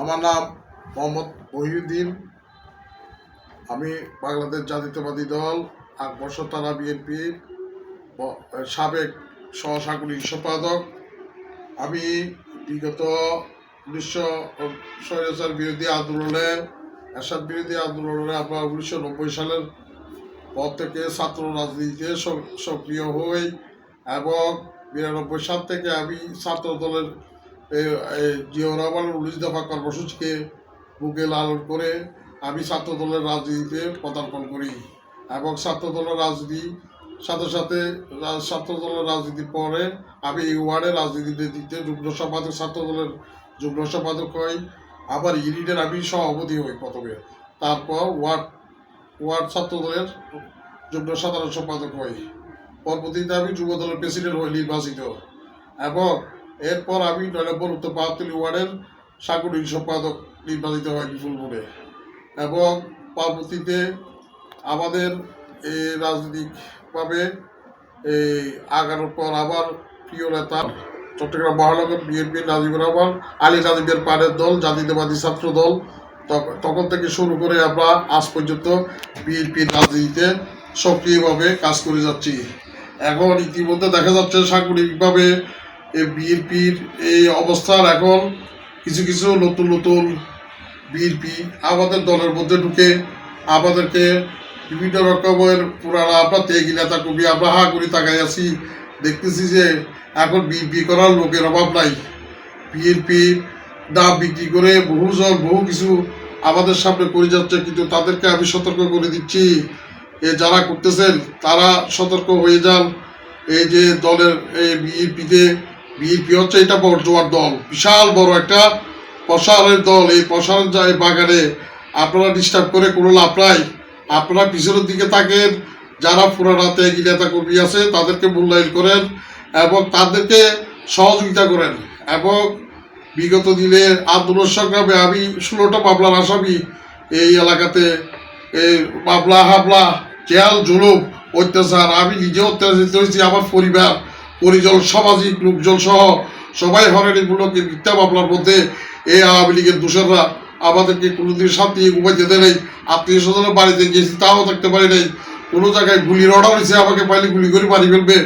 আমার নাম মোহাম্মদ মহিউদ্দিন। আমি বাংলাদেশ জাতীয়তাবাদী দল আকবর্ষ তারা বিএনপির সাবেক সহসাগরিক সম্পাদক। আমি বিগত উনিশশো স্বৈরাচার বিরোধী আন্দোলনে, এরশাদ বিরোধী আন্দোলনে আপনার উনিশশো নব্বই সালের পর থেকে ছাত্র রাজনীতিতে সক্রিয় হই এবং বিরানব্বই সাল থেকে আমি ছাত্র দলের জিও রহমানের উনিশ দফা কর্মসূচিকে বুকে লালন করে আমি ছাত্র দলের রাজনীতিতে পদার্পণ করি এবং ছাত্র দলের রাজনীতি, সাথে সাথে ছাত্র দলের রাজনীতির পরে আমি এই ওয়ার্ডের রাজনীতিতে দিতে যুগ্ম সম্পাদক ছাত্র দলের যুগ্ম সম্পাদক হই। আবার ইউনিটের আমি সভাপতি হই প্রথমে। তারপর ওয়ার্ড ওয়ার্ড ছাত্র দলের যুগ্ম সাধারণ সম্পাদক হই। পরবর্তীতে আমি যুব দলের প্রেসিডেন্ট হই নির্বাচিত। এবং এরপর আমি নয় উত্তর বাহাত্তর ওয়ার্ডের সাংগঠনিক সম্পাদক নির্বাচিত হয় বিপুলপুরে এবং পরবর্তীতে আমাদের এই রাজনৈতিকভাবে এই আগানোর পর আবার প্রিয় নেতা চট্টগ্রাম মহানগর বিএনপি নাজিবুর রহমান, আলী নাজিবের পানের দল, জাতীয়তাবাদী ছাত্র দল তখন থেকে শুরু করে আমরা আজ পর্যন্ত বিএনপির রাজনীতিতে সক্রিয়ভাবে কাজ করে যাচ্ছি। এখন ইতিমধ্যে দেখা যাচ্ছে সাংগঠনিকভাবে বিএনপির এই অবস্থার এখন কিছু কিছু নতুন নতুন বিএনপি আমাদের দলের মধ্যে ঢুকে আমাদেরকে বিভিন্ন রকমের পুরানা আমরা তেগি নেতা কবি আমরা হা করে তাকাই আছি, দেখতেছি যে এখন বিএনপি করার লোকের অভাব নাই। বিএনপি ডাব বিক্রি করে বহু জন বহু কিছু আমাদের সামনে করে যাচ্ছে, কিন্তু তাদেরকে আমি সতর্ক করে দিচ্ছি, এ যারা করতেছেন তারা সতর্ক হয়ে যান। এই যে দলের এই বিএনপিতে বিএনপি হচ্ছে এটা বড় জোয়ার দল, বিশাল বড় একটা প্রসারের দল। এই প্রসারের যায় বাগানে আপনারা ডিস্টার্ব করে কোনো লাভ নাই। আপনারা পিছনের দিকে থাকেন, যারা পুরানাতে নেতা কর্মী আছে, তাদেরকে মূল্যায়ন করেন এবং তাদেরকে সহযোগিতা করেন। এবং বিগত দিনে আন্দোলন সংগ্রামে আমি ষোলোটা মামলার আসামি এই এলাকাতে এই মামলা, হামলা, জেল, জুলুম, অত্যাচার, আমি নিজে অত্যাচারিত হয়েছি, আমার পরিবার। পরিজন সামাজিক লোকজন সহ সবাই হরেনিগুলোকে মিথ্যা মামলার মধ্যে এই আওয়ামী লীগের দোষররা আমাদেরকে কোনোদিন শান্তি ঘুমাইতে দেয় নাই, আত্মীয় স্বজনের বাড়িতে গিয়েছি, তাও থাকতে পারি নাই। কোনো জায়গায় গুলির অর্ডার হয়েছে, আমাকে পাইলে গুলি করে মারি ফেলবে।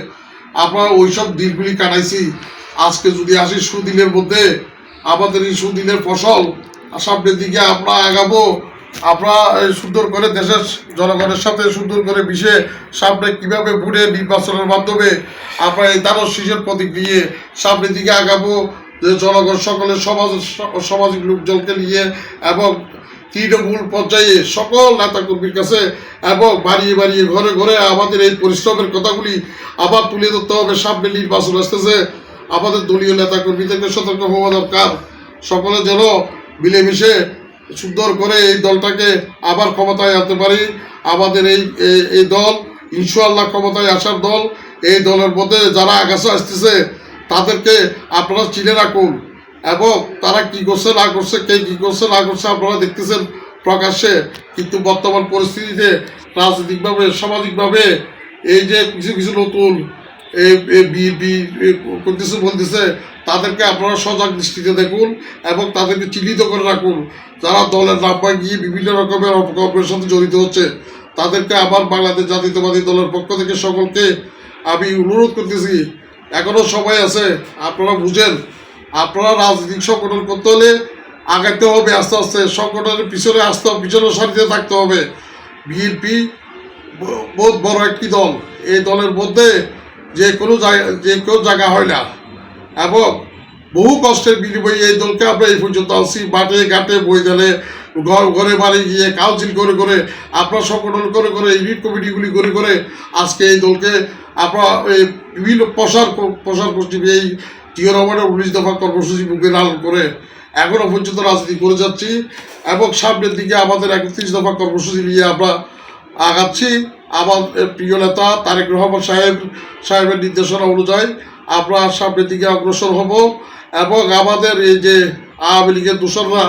আমরা ওইসব দিনগুলি কাটাইছি। আজকে যদি আসি সুদিনের মধ্যে, আমাদের এই সুদিনের ফসল সামনের দিকে আমরা আগাবো। আমরা সুন্দর করে দেশের জনগণের সাথে সুন্দর করে মিশে সামনে কীভাবে ভুলে নির্বাচনের মাধ্যমে আমরা এই দ্বাদশ শীষের প্রতীক নিয়ে সামনের দিকে আগাবো, যে জনগণ সকলের সমাজ, সামাজিক লোকজনকে নিয়ে এবং তৃণমূল পর্যায়ে সকল নেতাকর্মীর কাছে এবং বাড়িয়ে বাড়িয়ে ঘরে ঘরে আমাদের এই পরিশ্রমের কথাগুলি আবার তুলে ধরতে হবে। সামনে নির্বাচন আসতেছে, আমাদের দলীয় নেতাকর্মীদেরকে সতর্ক হওয়া দরকার। সকলে যেন মিলেমিশে সুন্দর করে এই দলটাকে আবার ক্ষমতায় আনতে পারি। আমাদের এই, এই- দল ইনশাল্লাহ ক্ষমতায় আসার দল। এই দলের মধ্যে যারা আগাছা আসতেছে, তাদেরকে আপনারা চিনে রাখুন। এবং তারা কি করছে, না করছে, কে কী করছে, না করছে, আপনারা দেখতেছেন প্রকাশ্যে। কিন্তু বর্তমান পরিস্থিতিতে রাজনৈতিকভাবে, সামাজিকভাবে এই যে কিছু কিছু নতুন বিএনপি করতেছে বলতেছে, তাদেরকে আপনারা সজাগ দৃষ্টিতে দেখুন এবং তাদেরকে চিহ্নিত করে রাখুন। যারা দলের নাম্বার গিয়ে বিভিন্ন রকমের অপকর্মের সাথে জড়িত হচ্ছে, তাদেরকে আবার বাংলাদেশ জাতীয়তাবাদী দলের পক্ষ থেকে সকলকে আমি অনুরোধ করতেছি, এখনও সময় আছে, আপনারা বুঝেন, আপনারা রাজনৈতিক সংগঠন করতে হলে আগাতে হবে আস্তে আস্তে, সংগঠনের পিছনে আসতে হবে, পিছনে সারিতে থাকতে হবে। বিএনপি বহুত বড় একটি দল, এই দলের মধ্যে যে কোনো জায়গা যে কেউ জায়গা হয় না। এবং বহু কষ্টের বিনিময়ে এই দলকে আমরা এই পর্যন্ত আসছি মাঠে, ঘাটে বই ময়দানে, ঘর, ঘরে বাড়ি গিয়ে কাউন্সিল করে করে, আপনার সংগঠন করে করে, ইউনিট কমিটিগুলি করে করে আজকে এই দলকে আমরা এই বিভিন্ন প্রসার প্রসার করছি এই জিও রহমানের উনিশ দফা কর্মসূচি বুকে লালন করে এখনও পর্যন্ত রাজনীতি করে যাচ্ছি। এবং সামনের দিকে আমাদের একত্রিশ দফা কর্মসূচি নিয়ে আমরা আগাচ্ছি। আমার প্রিয় নেতা তারেক রহমান সাহেব সাহেবের নির্দেশনা অনুযায়ী আমরা সামনের দিকে অগ্রসর হব এবং আমাদের এই যে আওয়ামী লীগের দূষণরা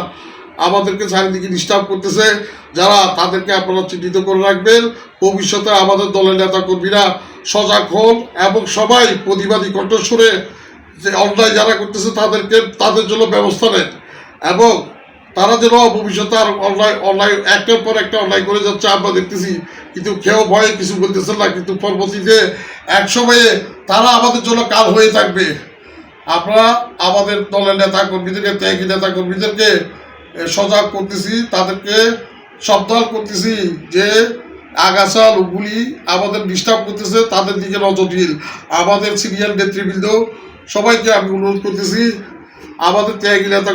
আমাদেরকে চারিদিকে ডিস্টার্ব করতেছে, যারা তাদেরকে আপনারা চিহ্নিত করে রাখবেন। ভবিষ্যতে আমাদের দলের নেতা কর্মীরা সজাগ হন এবং সবাই প্রতিবাদী কণ্ঠস্বরে যে অন্যায় যারা করতেছে তাদেরকে তাদের জন্য ব্যবস্থা নেন এবং তারা যেন ভবিষ্যতে আর অনলাইন অনলাইন একটার পর একটা অনলাইন করে যাচ্ছে, আমরা দেখতেছি। কিন্তু কেউ ভয়ে কিছু বলতেছে না, কিন্তু পরবর্তীতে এক সময়ে তারা আমাদের জন্য কাল হয়ে থাকবে। আমরা আমাদের দলের নেতা কর্মীদেরকে ত্যাগী নেতা কর্মীদেরকে সজাগ করতেছি, তাদেরকে সাবধান করতেছি যে আগাছা লোকগুলি আমাদের ডিস্টার্ব করতেছে, তাদের দিকে নজর দিন। আমাদের সিনিয়র নেতৃবৃন্দ সবাইকে আমি অনুরোধ করতেছি, আমাদের ত্যাগী নেতা